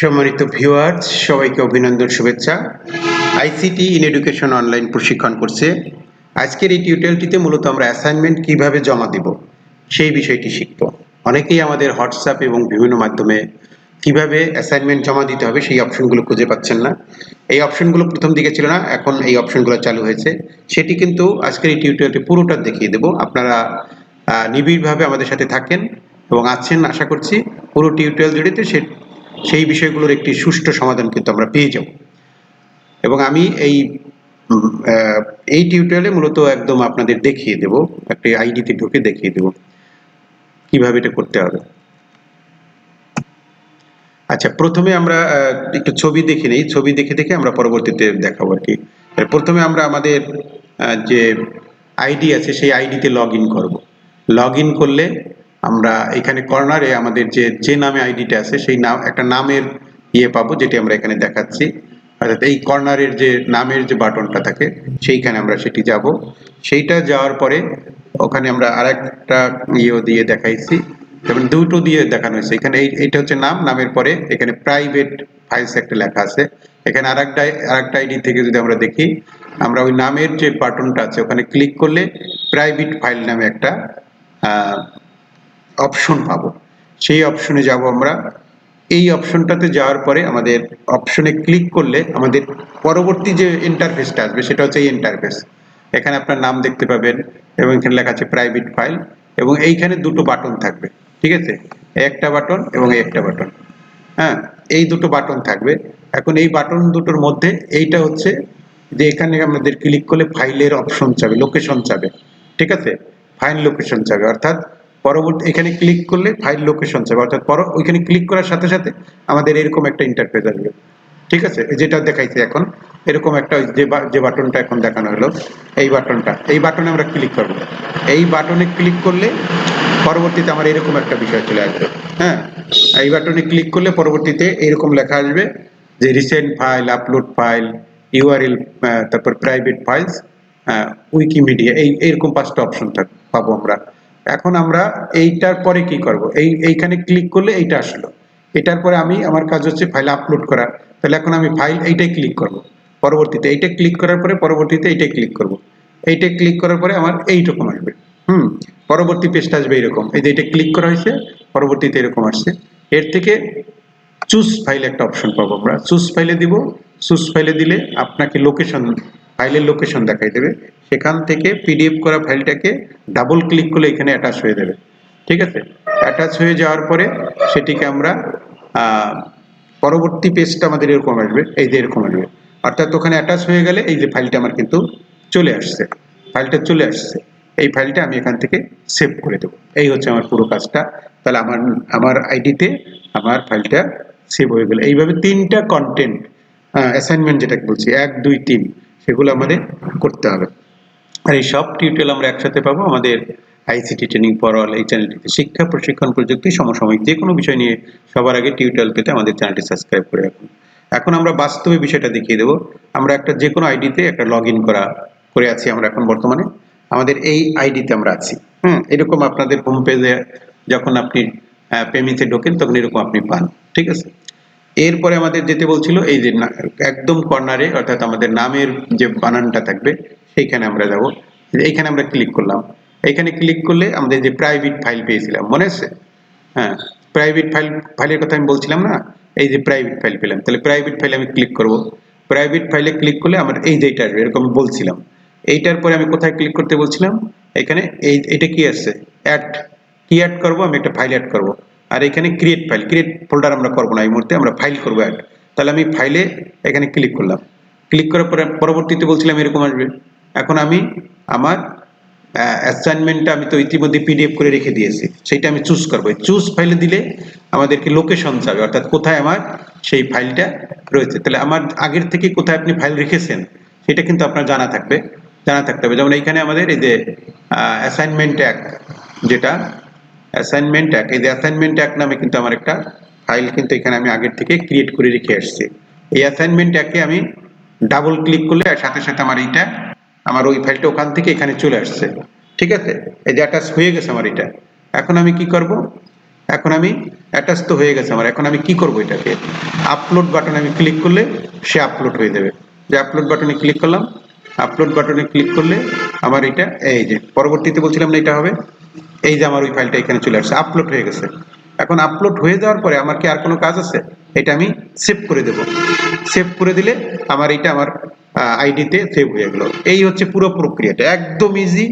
সম্মানিত ভিউয়ার্স সবাইকে অভিনন্দন, শুভেচ্ছা। আইসিটি ইন এডুকেশন অনলাইন প্রশিক্ষণ করছে। আজকের এই টিউটোরিয়ালটিতে মূলত আমরা অ্যাসাইনমেন্ট কীভাবে জমা দিব, সেই বিষয়টি শিখব। অনেকেই আমাদের হোয়াটসঅ্যাপ এবং বিভিন্ন মাধ্যমে কীভাবে অ্যাসাইনমেন্ট জমা দিতে হবে, সেই অপশনগুলো খুঁজে পাচ্ছেন না। এই অপশনগুলো প্রথম দিকে ছিল না, এখন এই অপশনগুলো চালু হয়েছে। সেটি কিন্তু আজকের এই টিউটোরিয়ালটি পুরোটা দেখিয়ে দেব। আপনারা নিবিড়ভাবে আমাদের সাথে থাকেন এবং আছেন, আশা করছি। পুরো টিউটোরিয়াল জুড়েতে সে সেই বিষয়গুলোর একটি সুষ্ঠু সমাধান কিন্তু আমরা পেয়ে যাব। এবং আমি এই এই টিউটোরিয়ালে মূলত একদম আপনাদের দেখিয়ে দেব, একটি আইডিতে ঢুকে দেখিয়ে দেব কীভাবে এটা করতে হবে। আচ্ছা প্রথমে আমরা একটু ছবি দেখে নেই, ছবি দেখে দেখে আমরা পরবর্তীতে দেখাবো আর কি। প্রথমে আমরা আমাদের যে আইডি আছে, সেই আইডিতে লগ ইন করব। লগ ইন করলে আমরা এখানে কর্নারে আমাদের যে যে নামে আইডিটা আছে, সেই নাম, একটা নামের ইয়ে পাবো, যেটি আমরা এখানে দেখাচ্ছি। অর্থাৎ এই কর্নারের যে, নামের যে বাটনটা থাকে, সেইখানে আমরা সেটি যাব। সেইটা যাওয়ার পরে ওখানে আমরা আরেকটা ইয়ে দিয়ে দেখাইছি। যেমন দুটো দিয়ে দেখানো হয়েছে। এখানে এই, এইটা হচ্ছে নাম, নামের পরে এখানে প্রাইভেট ফাইলস একটা লেখা আছে। এখানে আরেকটা আরেকটা আইডি থেকে যদি আমরা দেখি, আমরা ওই নামের যে বাটনটা আছে, ওখানে ক্লিক করলে প্রাইভেট ফাইল নামে একটা অপশন পাবো। সেই অপশনে যাব আমরা। এই অপশনটাতে যাওয়ার পরে আমাদের অপশনে ক্লিক করলে আমাদের পরবর্তী যে ইন্টারফেসটা আসবে, সেটা হচ্ছে এই ইন্টারফেস এখানে আপনার নাম দেখতে পাবেন এবং এখানে লেখা আছে প্রাইভেট ফাইল এবং এইখানে দুটো বাটন থাকবে, ঠিক আছে? একটা বাটন এবং একটা বাটন হ্যাঁ এই দুটো বাটন থাকবে। এখন এই বাটন দুটোর মধ্যে এইটা হচ্ছে যে এখানে আমাদের ক্লিক করলে ফাইলের অপশন চাবে লোকেশন চাবে, ঠিক আছে? ফাইল লোকেশন চাবে, অর্থাৎ পরবর্তী এখানে ক্লিক করলে ফাইল লোকেশন চাবে অর্থাৎ পর ওইখানে ক্লিক করার সাথে সাথে আমাদের এরকম একটা ইন্টারফেস আসবে। ঠিক আছে? যেটা দেখাইছে এখন, এরকম একটা যে যে বাটনটা এখন দেখানো হলো, এই বাটনটা এই বাটনে আমরা ক্লিক করব। এই বাটনে ক্লিক করলে পরবর্তীতে আমার এরকম একটা বিষয় চলে আসবে। হ্যাঁ? এই বাটনে ক্লিক করলে পরবর্তীতে এরকম লেখা আসবে যে recent file upload file URL তারপর প্রাইভেট ফাইলস উইকিমিডিয়া এই এরকম পাঁচটা অপশন থাক পাবো আমরা। এখন আমরা এইটার পরে কি করব? এই, এইখানে ক্লিক করলে এইটা আসলো। এটার পরে আমি আমার কাজ হচ্ছে ফাইল আপলোড করা। তাহলে এখন আমি ফাইল এইটাই ক্লিক করব। পরবর্তীতে এইটা ক্লিক করার পরে পরবর্তীতে এইটাই ক্লিক করব। এইটা ক্লিক করার পরে আমার এইরকম আসবে। হুম, পরবর্তী পেজটা আসবে এরকম এই যে এটা ক্লিক করা হয়েছে, পরবর্তীতে এরকম আসছে। এর থেকে চুজ ফাইল একটা অপশন পাবো আমরা। চুজ ফাইলে দিব। চুজ ফাইলে দিলে আপনাকে লোকেশন ফাইলের লোকেশন দেখাই দেবে। সেখান থেকে পিডিএফ করা ফাইলটাকে ডাবল ক্লিক করলে এখানে অ্যাটাচ হয়ে যাবে। ঠিক আছে? অ্যাটাচ হয়ে যাওয়ার পরে সেটিকে আমরা পরবর্তী পেজটা আমাদের এরকম আসবে, এই যে এরকম আসবে। অর্থাৎ ওখানে অ্যাটাচ হয়ে গেলে এই যে ফাইলটা আমার কিন্তু চলে আসছে। ফাইলটা চলে আসছে। এই ফাইলটা আমি এখান থেকে সেভ করে দেবো। এই হচ্ছে আমার পুরো কাজটা। তাহলে আমার আমার আইডিতে আমার ফাইলটা সেভ হয়ে গেল। এইভাবে তিনটা কন্টেন্ট অ্যাসাইনমেন্ট যেটাকে বলছি, এক, দুই, তিন, সেগুলো আমাদের করতে হবে। আর এই সব টিউটোরিয়াল আমরা একসাথে পাবো। আমাদের আইসিটি ট্রেনিং ফর এই চ্যানেলটিতে শিক্ষা, প্রশিক্ষণ, প্রযুক্তি, সমসাময়িক যে কোনো বিষয় নিয়ে সবার আগে টিউটোরিয়াল পেতে আমাদের চ্যানেলটি সাবস্ক্রাইব করে রাখুন। এখন আমরা বাস্তবে বিষয়টা দেখিয়ে দেবো। আমরা একটা যে কোনো আইডিতে একটা লগ করা, করে আছি আমরা এখন বর্তমানে। আমাদের এই আইডিতে আমরা আছি। হুম, এরকম আপনাদের হোম পেজে যখন আপনি পেমিতে ঢোকেন, তখন এরকম আপনি পান। ঠিক আছে? এরপরে আমাদের যেতে বলছিল, এই যে একদম কর্নারে, অর্থাৎ আমাদের নামের যে বানানটা থাকবে, সেইখানে আমরা যাব। এইখানে আমরা ক্লিক করলাম। এইখানে ক্লিক করলে আমাদের যে প্রাইভেট ফাইল পেয়েছিলাম, মনে আছে? হ্যাঁ প্রাইভেট ফাইল ফাইলের কথা আমি বলছিলাম না? এই যে প্রাইভেট ফাইল পেলাম, তাহলে প্রাইভেট ফাইলে আমি ক্লিক করব। প্রাইভেট ফাইলে ক্লিক করলে আমার এই যে এটা আসবে, এরকম বলছিলাম। এইটার পরে আমি কোথায় ক্লিক করতে বলছিলাম? এখানে এই, এটা কি আছে? অ্যাড কি অ্যাড করব? আমি একটা ফাইল অ্যাড করব। আর এখানে ক্রিয়েট ফাইল ক্রিয়েট ফোল্ডার আমরা করব না এই মুহূর্তে, আমরা ফাইল করব অ্যাড তাহলে আমি ফাইলে এখানে ক্লিক করলাম। ক্লিক করার পরে পরবর্তীতে বলছিলাম এরকম আসবে। এখন আমি আমার অ্যাসাইনমেন্টটা আমি তো ইতিমধ্যে পিডিএফ করে রেখে দিয়েছি। সেইটা আমি চুজ করব। চুজ ফাইলে দিলে আমাদেরকে লোকেশন চাবে, অর্থাৎ কোথায় আমার সেই ফাইলটা রয়েছে। তাহলে আমার আগের থেকে কোথায় আপনি ফাইল রেখেছেন, সেটা কিন্তু আপনার জানা থাকবে। জানা থাকতে হবে। যেমন এইখানে আমাদের এই যে অ্যাসাইনমেন্ট এক, যেটা অ্যাসাইনমেন্ট এক এই যে অ্যাসাইনমেন্ট এক নামে কিন্তু আমার একটা ফাইল কিন্তু এখানে আমি আগের থেকে ক্রিয়েট করে রেখে আসছি। এই অ্যাসাইনমেন্ট একে আমি ডাবল ক্লিক করলে সাথে সাথে আমার এইটা, আমার ওই ফাইলটা ওখান থেকে এখানে চলে আসছে। ঠিক আছে? এই যে অ্যাটাচ হয়ে গেছে আমার এটা। এখন আমি কি করব? এখন আমি অ্যাটাচ তো হয়ে গেছে আমার। এখন আমি কি করব এটাকে? আপলোড বাটনে আমি ক্লিক করলে সে আপলোড হয়ে যাবে। যে আপলোড বাটনে ক্লিক করলাম আপলোড বাটনে ক্লিক করলে আমার এটা এই যে, পরবর্তীতে বলছিলাম না এটা হবে? এই যে আমার ওই ফাইলটা এখানে চলে আসছে আপলোড হয়ে গেছে। এখন আপলোড হয়ে যাওয়ার পরে আমার কি আর কোনো কাজ আছে? এটা আমি সেভ করে দেব। সেভ করে দিলে আমার এটা আমার আইডিতে সেভ হয়ে গেল। এই হচ্ছে পুরো প্রক্রিয়াটা। একদম ইজি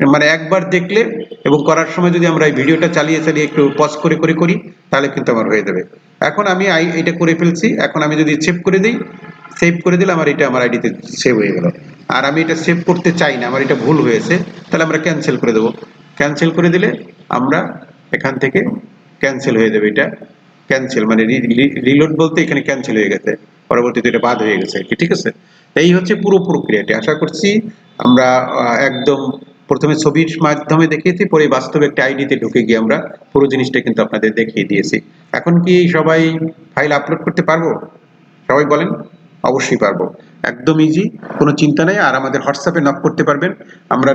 মানে একবার দেখলে এবং করার সময় যদি আমরা এই ভিডিওটা চালিয়ে চালিয়ে একটু পজ করে করে করি, তাহলে কিন্তু আমার হয়ে যাবে। এখন আমি আই এটা করে ফেলছি। এখন আমি যদি সেভ করে দিই সেভ করে দিলে আমার এটা আমার আইডিতে সেভ হয়ে গেল। আর আমি এটা সেভ করতে চাই না, আমার এটা ভুল হয়েছে, তাহলে আমরা ক্যান্সেল করে দেবো। ক্যান্সেল করে দিলে আমরা এখান থেকে ক্যান্সেল হয়ে যাবে এটা। ক্যান্সেল মানে রিলোড বলতে এখানে ক্যান্সেল হয়ে গেছে। পরবর্তীতে এটা বাদ হয়ে গেছে ঠিক আছে? এই হচ্ছে পুরো প্রক্রিয়াটি। আশা করছি আমরা একদম প্রথমে ছবির মাধ্যমে দেখিয়েছি, পরে বাস্তবে একটা আইডিতে ঢুকে গিয়ে আমরা পুরো জিনিসটা কিন্তু আপনাদের দেখিয়ে দিয়েছি। এখন কি সবাই ফাইল আপলোড করতে পারব? সবাই বলেন, অবশ্যই পারব। একদম ইজি কোনো চিন্তা নেই। আর আমাদের হোয়াটসঅ্যাপে নক করতে পারবেন। আমরা